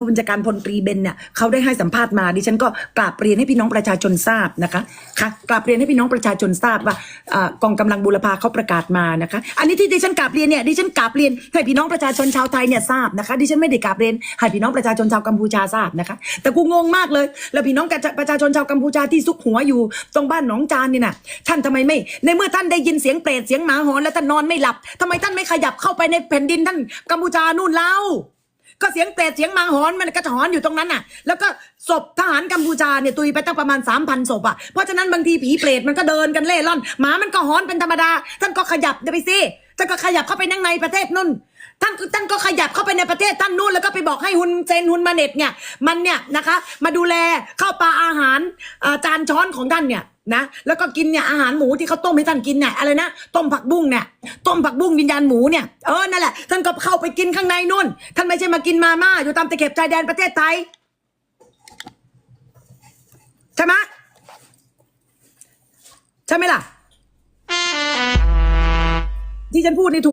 ผู้บัญชาการพลตรีเบนเนี่ยเขาได้ให้สัมภาษณ์มาดิฉันก็กราบเรียนให้พี่น้องประชาชนทราบนะคะค่ะกราบเรียนให้พี่น้องประชาชนทราบว่าอ่ากองกำลังบูรพาเขาประกาศมานะคะ อันนี้ที่ดิฉันกราบเรียนเนี่ยดิฉันกราบเรียนให้พี่น้องประชาชนชาวไทยเนี่ยทราบนะคะดิฉันไม่ได้กราบเรียนให้พี่น้องประชาชนชาวกัมพูชาทราบนะคะแต่กูงงมากเลย แล้วพี่น้องประชาชนชาวกัมพูชาที่ซุกหัวอยู่ตรงบ้านหนองจานนี่นะท่านทำไมไม่ ในเมื่อท่านได้ยินเสียงเปรตเสียงหมาหอนแล้วท่านนอนไม่หลับทำไมท่านไม่ขยับเข้าไปในแผ่นดินท่านกัมพูชานู่นเล่า ก็เสียงเตะเสียงหมาหอนมันก็จะหอนอยู่ตรงนั้นน่ะ แล้วก็ศพทหารกัมพูชาเนี่ยตุยไปตั้งประมาณสามพันศพอะเพราะฉะนั้นบางทีผีเปรตมันก็เดินกันเล่ร่อนหมามันก็หอนเป็นธรรมดา ท่านก็ขยับเดี๋ยวไปสิท่านก็ขยับเข้าไปนั่งในประเทศนู่น ท่านท่านก็ขยับเข้าไปในประเทศท่านนู่นแล้วก็ไปบอกให้ฮุนเซนฮุนมาเน็ตเนี่ย มันเนี่ยนะคะ มาดูแลข้าวปลาอาหารจานช้อนของท่านเนี่ยนะแล้วก็กินเนี่ยอาหารหมูที่เขาต้มให้ท่านกินเนี่ยอะไรนะต้มผักบุ้งเนี่ยต้มผักบุ้งวิญญาณหมูเนี่ยเออนั่นแหละท่านก็เข้าไปกินข้างในนู่น ท่านไม่ใช่มากินมาม่าอยู่ตามตะเข็บชายแดนประเทศไทยใช่ไหมใช่ไหมล่ะ ที่ฉันพูดนี่ถูก